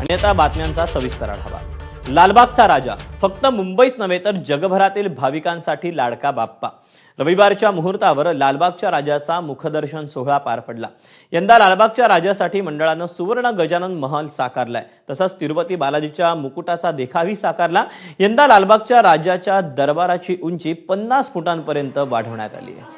आणि आता बातम्यांचा सविस्तर आढावा. लालबागचा राजा फक्त मुंबईच नव्हे तर जगभरातील भाविकांसाठी लाडका बाप्पा. रविवारच्या मुहूर्तावर लालबागच्या राजाचा मुखदर्शन सोहळा पार पडला. यंदा लालबागच्या राजासाठी मंडळानं सुवर्ण गजानन महल साकारलाय. तसंच तिरुपती बालाजीच्या मुकुटाचा देखावी साकारला. यंदा लालबागच्या राजाच्या दरबाराची उंची पन्नास फुटांपर्यंत वाढवण्यात आली आहे.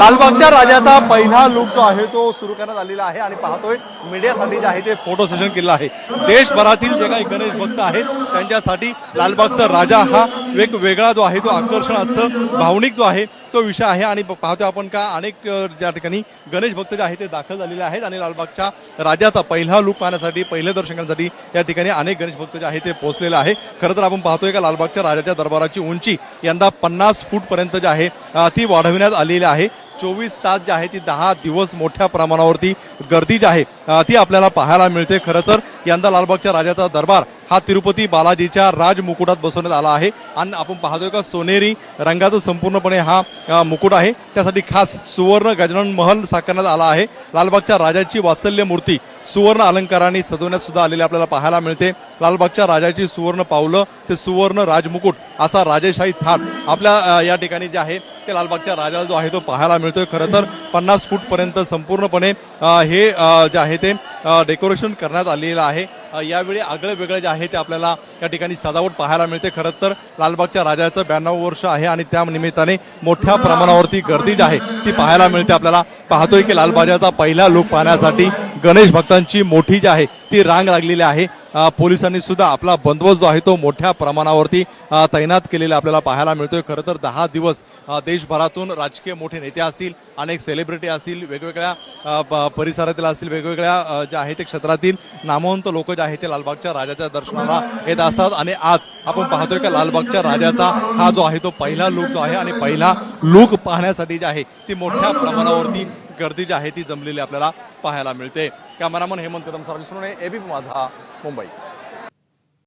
लालबागच्या राजाचा पहिला लुक जो आहे तो सुरू करण्यात आलेला आहे आणि पाहतोय मीडियासाठी जे आहे ते फोटो सेशन केलं आहे. देशभरातील जे काही गणेश भक्त आहेत त्यांच्यासाठी लालबागचा राजा हा एक वेगळा जो आहे तो आकर्षण असतं भावनिक जो आहे तो विषय आहे आणि पाहतोय आपण का अनेक ज्या ठिकाणी गणेश भक्त जे आहे ते दाखल झालेले आहेत आणि लालबागच्या राजाचा पहिला लुक पाहण्यासाठी पहिल्या दर्शनासाठी या ठिकाणी अनेक गणेश भक्त जे आहे ते पोहोचलेले आहे. खरं तर आपण पाहतोय का लालबागच्या राजाच्या दरबाराची उंची यंदा पन्नास फूट पर्यंत जी आहे ती वाढविण्यात आलेली आहे. चोवीस तास जी आहे ती दहा दिवस मोठ्या प्रमाणावरती गर्दी जी आहे ती आपल्याला पाहायला मिळते. खरं तर यंदा लालबागच्या राजाचा दरबार हा तिरुपती बालाजीच्या राजमुकुटात बसवण्यात आला आहे. आणि आपण पाहतोय का सोनेरी रंगाचा संपूर्णपणे हा मुकुट आहे. त्यासाठी खास सुवर्ण गजानन महल साकारण्यात आला आहे. लालबागच्या राजाची वात्सल्य मूर्ती सुवर्ण अलंकाराने सजवण्यात सुद्धा आलेली आपल्याला पाहायला मिळते. लालबागच्या राजाची सुवर्ण पावलं ते सुवर्ण राजमुकुट असा राजेशाही थाट आपल्या या ठिकाणी जे आहे ते लालबागच्या राजाला जो आहे तो पाहायला मिळतोय. खरं तर पन्नास फूटपर्यंत संपूर्णपणे हे जे आहे ते डेकोरेशन करण्यात आलेलं आहे. यावेळी आगळं वेगळं जे आहे ते आपल्याला या ठिकाणी सजावट पाहायला मिळते. खरं तर लालबागच्या राजाचं ब्याण्णव वर्ष आहे आणि त्या निमित्ताने मोठ्या प्रमाणावरती गर्दी जी आहे ती पाहायला मिळते. आपल्याला पाहतोय की लालबाजाचा पहिला लोक पाहण्यासाठी गणेश भक्तांची मोठी जी आहे ती रांग लागलेली आहे. पोलिसांनी सुद्धा आपला बंदोबस्त जो आहे तो मोठ्या प्रमाणावरती तैनात केलेला आपल्याला पाहायला मिळतोय. खरं तर दहा दिवस देशभरातून राजकीय मोठे नेते असतील अनेक सेलिब्रिटी असतील वेगवेगळ्या परिसरातील असतील वेगवेगळ्या जे ज्या आहे ते क्षेत्रातील नामवंत लोक जे आहेत ते लालबागच्या राजाच्या दर्शनाला येत असतात. आणि आज आपण पाहतोय का लालबागच्या राजाचा हा जो आहे तो पहिला लूक जो आहे आणि पहिला लूक पाहण्यासाठी जे आहे ती मोठ्या प्रमाणावरती गर्दी जी आहे ती जमलेली आपल्याला पाहायला मिळते. कॅमेरामन हेमंत कदम सुरू एबीपी माझा मुंबई.